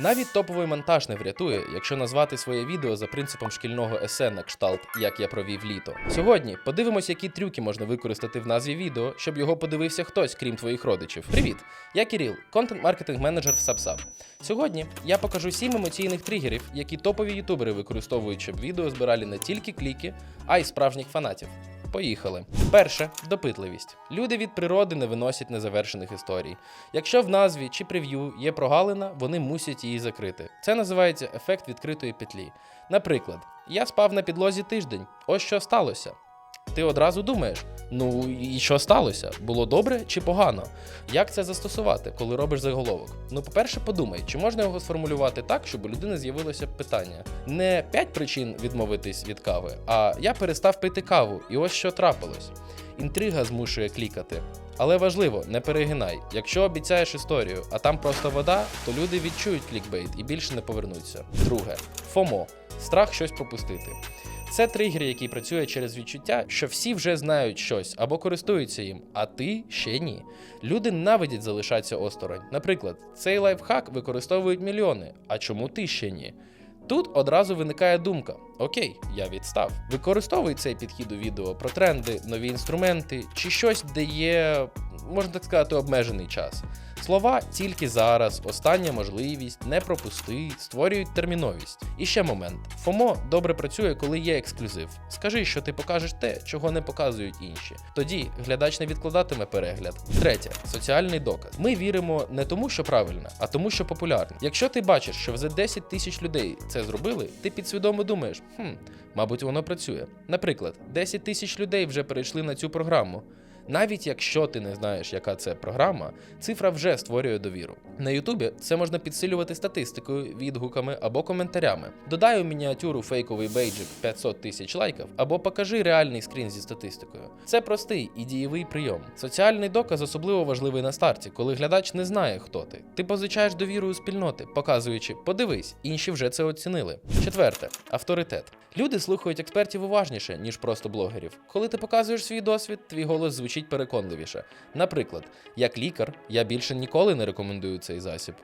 Навіть топовий монтаж не врятує, якщо назвати своє відео за принципом шкільного есе на кшталт, як я провів літо. Сьогодні подивимось, які трюки можна використати в назві відео, щоб його подивився хтось, крім твоїх родичів. Привіт! Я Кіріл, контент-маркетинг менеджер в SubSub. Сьогодні я покажу сім емоційних тригерів, які топові ютубери використовують, щоб відео збирали не тільки кліки, а й справжніх фанатів. Поїхали. Перше допитливість. Люди від природи не виносять незавершених історій. Якщо в назві чи прев'ю є прогалина, вони мусять її закрити. Це називається ефект відкритої петлі. Наприклад, я спав на підлозі тиждень. Ось що сталося. Ти одразу думаєш: ну і що сталося? Було добре чи погано? Як це застосувати, коли робиш заголовок? Ну, по-перше, подумай, чи можна його сформулювати так, щоб у людини з'явилося питання. Не 5 причин відмовитись від кави, а я перестав пити каву, і ось що трапилось. Інтрига змушує клікати. Але важливо, не перегинай. Якщо обіцяєш історію, а там просто вода, то люди відчують клікбейт і більше не повернуться. Друге ФОМО страх щось пропустити. Це тригер, який працює через відчуття, що всі вже знають щось або користуються їм, а ти ще ні. Люди ненавидять залишатися осторонь. Наприклад, цей лайфхак використовують мільйони, а чому ти ще ні? Тут одразу виникає думка: Окей, я відстав. Використовуй цей підхід у відео про тренди, нові інструменти чи щось, де є, можна так сказати, обмежений час. Слова тільки зараз, остання можливість, не пропусти, створюють терміновість. І ще момент: ФОМО добре працює, коли є ексклюзив. Скажи, що ти покажеш те, чого не показують інші. Тоді глядач не відкладатиме перегляд. Третє соціальний доказ. Ми віримо не тому, що правильно, а тому, що популярно. Якщо ти бачиш, що вже 10 тисяч людей це зробили, ти підсвідомо думаєш, хм, мабуть, воно працює. Наприклад, 10 тисяч людей вже перейшли на цю програму. Навіть якщо ти не знаєш, яка це програма, цифра вже створює довіру. На Ютубі це можна підсилювати статистикою, відгуками або коментарями. Додай у мініатюру фейковий бейджик 500 тисяч лайків або покажи реальний скрін зі статистикою. Це простий і дієвий прийом. Соціальний доказ особливо важливий на старті, коли глядач не знає, хто ти. Ти позичаєш довіру у спільноти, показуючи, подивись, інші вже це оцінили. Четверте авторитет. Люди слухають експертів уважніше, ніж просто блогерів. Коли ти показуєш свій досвід, твій голос звучить переконливіше. Наприклад, як лікар, я більше ніколи не рекомендую цей засіб.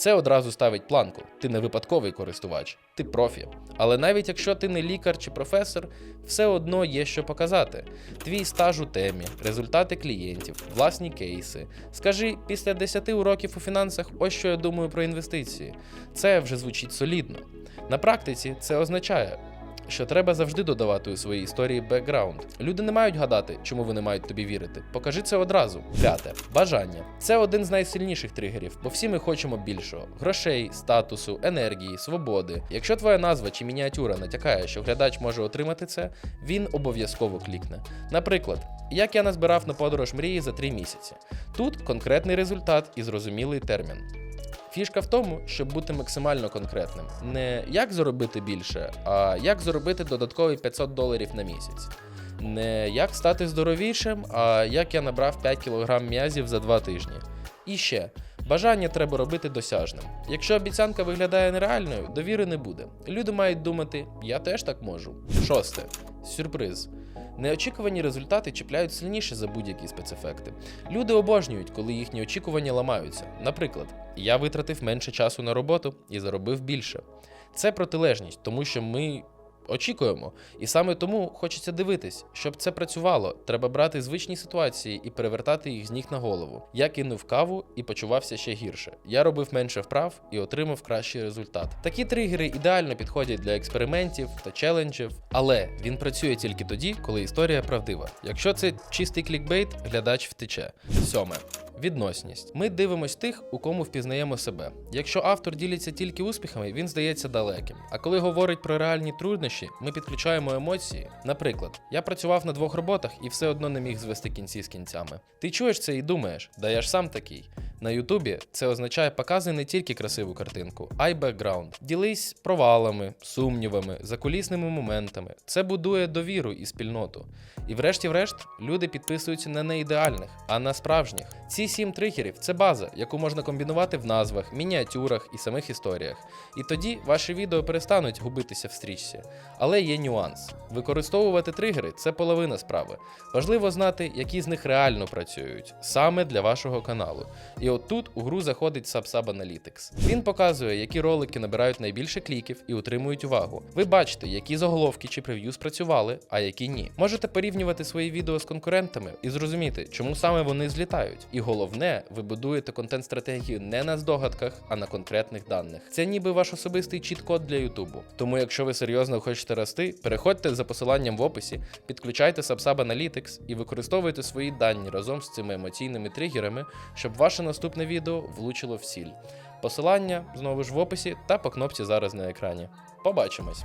Це одразу ставить планку. Ти не випадковий користувач, ти профі. Але навіть якщо ти не лікар чи професор, все одно є що показати. Твій стаж у темі, результати клієнтів, власні кейси. Скажи, після 10 уроків у фінансах, ось що я думаю про інвестиції. Це вже звучить солідно. На практиці це означає. Що треба завжди додавати у своїй історії бекграунд. Люди не мають гадати, чому вони мають тобі вірити. Покажи це одразу. П'яте бажання. Це один з найсильніших тригерів, бо всі ми хочемо більшого: грошей, статусу, енергії, свободи. Якщо твоя назва чи мініатюра натякає, що глядач може отримати це, він обов'язково клікне. Наприклад, як я назбирав на подорож мрії за три місяці. Тут конкретний результат і зрозумілий термін. Фішка в тому, щоб бути максимально конкретним. Не як заробити більше, а як заробити додаткові 500 доларів на місяць. Не як стати здоровішим, а як я набрав 5 кг м'язів за 2 тижні. І ще. Бажання треба робити досяжним. Якщо обіцянка виглядає нереальною, довіри не буде. Люди мають думати, я теж так можу. Шосте. Сюрприз. Неочікувані результати чіпляють сильніше за будь-які спецефекти. Люди обожнюють, коли їхні очікування ламаються. Наприклад, я витратив менше часу на роботу і заробив більше. Це протилежність, тому що ми очікуємо, і саме тому хочеться дивитись, щоб це працювало. Треба брати звичні ситуації і перевертати їх з ніг на голову. Я кинув каву і почувався ще гірше. Я робив менше вправ і отримав кращий результат. Такі тригери ідеально підходять для експериментів та челенджів, але він працює тільки тоді, коли історія правдива. Якщо це чистий клікбейт, глядач втече. Сьоме. Відносність. Ми дивимось тих, у кому впізнаємо себе. Якщо автор ділиться тільки успіхами, він здається далеким. А коли говорить про реальні труднощі, ми підключаємо емоції. Наприклад, я працював на двох роботах і все одно не міг звести кінці з кінцями. Ти чуєш це і думаєш, да я ж сам такий. На Ютубі це означає показуй не тільки красиву картинку, а й бекграунд. Ділись провалами, сумнівами, закулісними моментами. Це будує довіру і спільноту. І врешті-врешт люди підписуються не на ідеальних, а на справжніх. Ці сім тригерів це база, яку можна комбінувати в назвах, мініатюрах і самих історіях. І тоді ваші відео перестануть губитися в стрічці. Але є нюанс: використовувати тригери це половина справи. Важливо знати, які з них реально працюють саме для вашого каналу. І от тут у гру заходить SubSub Analytics. Він показує, які ролики набирають найбільше кліків і утримують увагу. Ви бачите, які заголовки чи прев'ю спрацювали, а які ні. Можете порівнювати свої відео з конкурентами і зрозуміти, чому саме вони злітають. І головне, ви будуєте контент-стратегію не на здогадках, а на конкретних даних. Це ніби ваш особистий чіт-код для Ютубу. Тому, якщо ви серйозно хочете рости, переходьте за посиланням в описі, підключайте SubSub Analytics і використовуйте свої дані разом з цими емоційними тригерами, щоб ваше наступне відео влучило в ціль. Посилання знову ж в описі та по кнопці зараз на екрані. Побачимось!